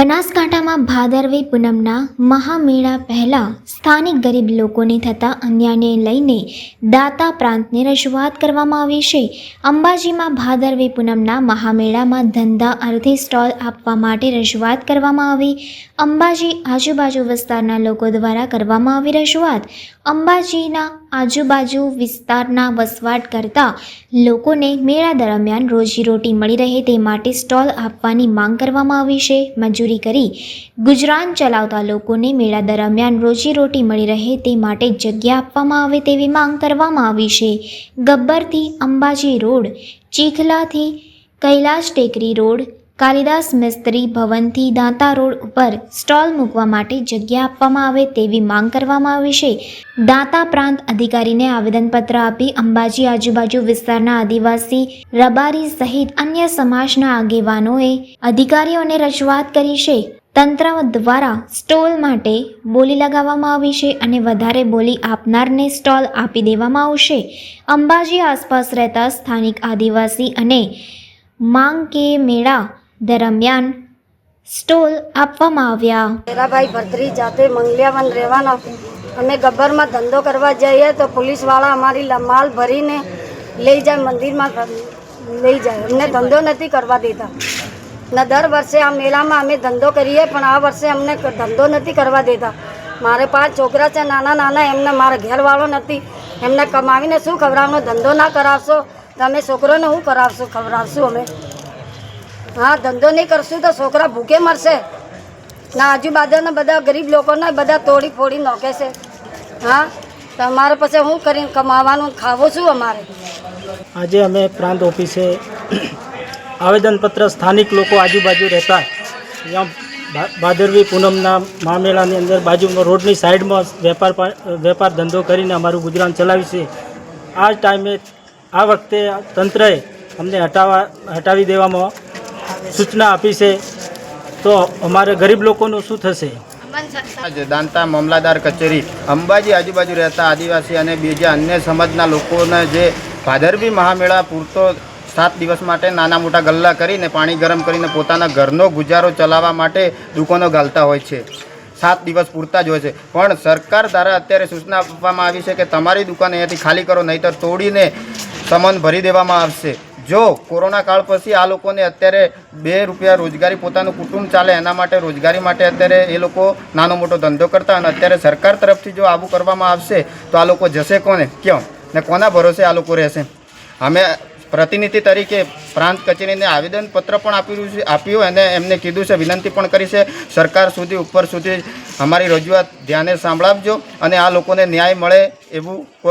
બનાસકાંઠામાં ભાદરવી પૂનમના મહામેળા પહેલાં સ્થાનિક ગરીબ લોકોને થતા અન્યાયને લઈને દાતા પ્રાંતને રજૂઆત કરવામાં આવી છે. અંબાજીમાં ભાદરવી પૂનમના મહામેળામાં ધંધા અર્ધે સ્ટોલ આપવા માટે રજૂઆત કરવામાં આવી. અંબાજી આજુબાજુ વિસ્તારના લોકો દ્વારા કરવામાં આવી રજૂઆત. અંબાજીના આજુબાજુ વિસ્તારના વસવાટ કરતા લોકોને મેળા દરમિયાન રોજીરોટી મળી રહે તે માટે સ્ટોલ આપવાની માંગ કરવામાં આવી છે. મજૂરી કરી ગુજરાન ચલાવતા લોકોને મેળા દરમિયાન રોજીરોટી મળી રહે તે માટે જગ્યા આપવામાં આવે તેવી માંગ કરવામાં આવી છે. ગબ્બરથી અંબાજી રોડ, ચીખલાથી કૈલાશ ટેકરી રોડ કાલિદાસ મિસ્ત્રી ભવનથી દાંતા રોડ ઉપર સ્ટોલ મૂકવા માટે જગ્યા આપવામાં આવે તેવી માંગ કરવામાં આવી છે. દાંતા પ્રાંત અધિકારીને આવેદનપત્ર આપી અંબાજી આજુબાજુ વિસ્તારના આદિવાસી, રબારી સહિત અન્ય સમાજના આગેવાનોએ અધિકારીઓને રજૂઆત કરી છે. તંત્ર દ્વારા સ્ટોલ માટે બોલી લગાવવામાં આવી છે અને વધારે બોલી આપનારને સ્ટોલ આપી દેવામાં આવશે. અંબાજી આસપાસ રહેતા સ્થાનિક આદિવાસી અને માંગ કે મેળા દરમિયાન સ્ટોલ આપવામાં આવ્યા. મેરાભાઈ ભદ્રી જાતે મંગલિયાવન રહેવાના. અમે ગબ્બરમાં ધંધો કરવા જઈએ તો પોલીસવાળા અમારી માલ ભરીને લઈ જાય, મંદિરમાં લઈ જાય. અમને ધંધો નથી કરવા દેતા. ને દર વર્ષે આ મેળામાં અમે ધંધો કરીએ, પણ આ વર્ષે અમને ધંધો નથી કરવા દેતા. મારે પાંચ છોકરા છે, નાના નાના, એમને મારા ઘેરવાળો નથી. એમને કમાવીને શું ખવડાવવાનો? ધંધો ના કરાવશો. તો અમે છોકરોને શું કરાવશો? ખવડાવશું અમે. હા, ધંધો નહીં કરશું તો છોકરા ભૂખે મરશે. ના, આજુબાજુના બધા ગરીબ લોકોને બધા તોડી ફોડી નાખે છે. હા, તો અમારે પછી હું કરીને કમાવાનું, ખાવું છું અમારે. આજે અમે પ્રાંત ઓફિસે આવેદનપત્ર સ્થાનિક લોકો આજુબાજુ રહેતા. ભાદરવી પૂનમના મામેલાની અંદર બાજુમાં રોડની સાઈડમાં વેપાર વેપાર ધંધો કરીને અમારું ગુજરાન ચલાવ્યું છે. આ ટાઈમે, આ વખતે તંત્રએ અમને હટાવવા હટાવી દેવામાં સૂચના આપી છે. તો અમારે ગરીબ લોકોનું શું થશે? આજે દાંતા મામલાદાર કચેરી અંબાજી આજુબાજુ રહેતા આદિવાસી અને બીજા અન્ય સમાજના લોકોને જે ભાદરવી મહામેળા પૂરતો સાત દિવસ માટે નાના મોટા ગલ્લા કરીને પાણી ગરમ કરીને પોતાના ઘરનો ગુજારો ચલાવવા માટે દુકાનો ગાલતા હોય છે. સાત દિવસ પૂરતા જ હોય છે. પણ સરકાર દ્વારા અત્યારે સૂચના આપવામાં આવી છે કે તમારી દુકાન અહીંયાથી ખાલી કરો નહીંતર તોડીને સમન ભરી દેવામાં આવશે. જો કોરોના કાળ પછી આ લોકોને અત્યારે બે રૂપિયા રોજગારી પોતાનું કુટુંબ ચાલે એના માટે રોજગારી માટે અત્યારે એ લોકો નાનો મોટો ધંધો કરતા અને અત્યારે સરકાર તરફથી જો આવું કરવામાં આવશે, તો આ લોકો જશે કોને? કેમ ને કોના ભરોસે આ લોકો રહેશે? અમે પ્રતિનિધિ તરીકે પ્રાંત કચેરીને આવેદનપત્ર પણ આપ્યું છે, આપ્યું અને એમને કીધું છે, વિનંતી પણ કરી છે, સરકાર સુધી, ઉપર સુધી અમારી રજૂઆત ધ્યાને સાંભળાવજો અને આ લોકોને ન્યાય મળે એવું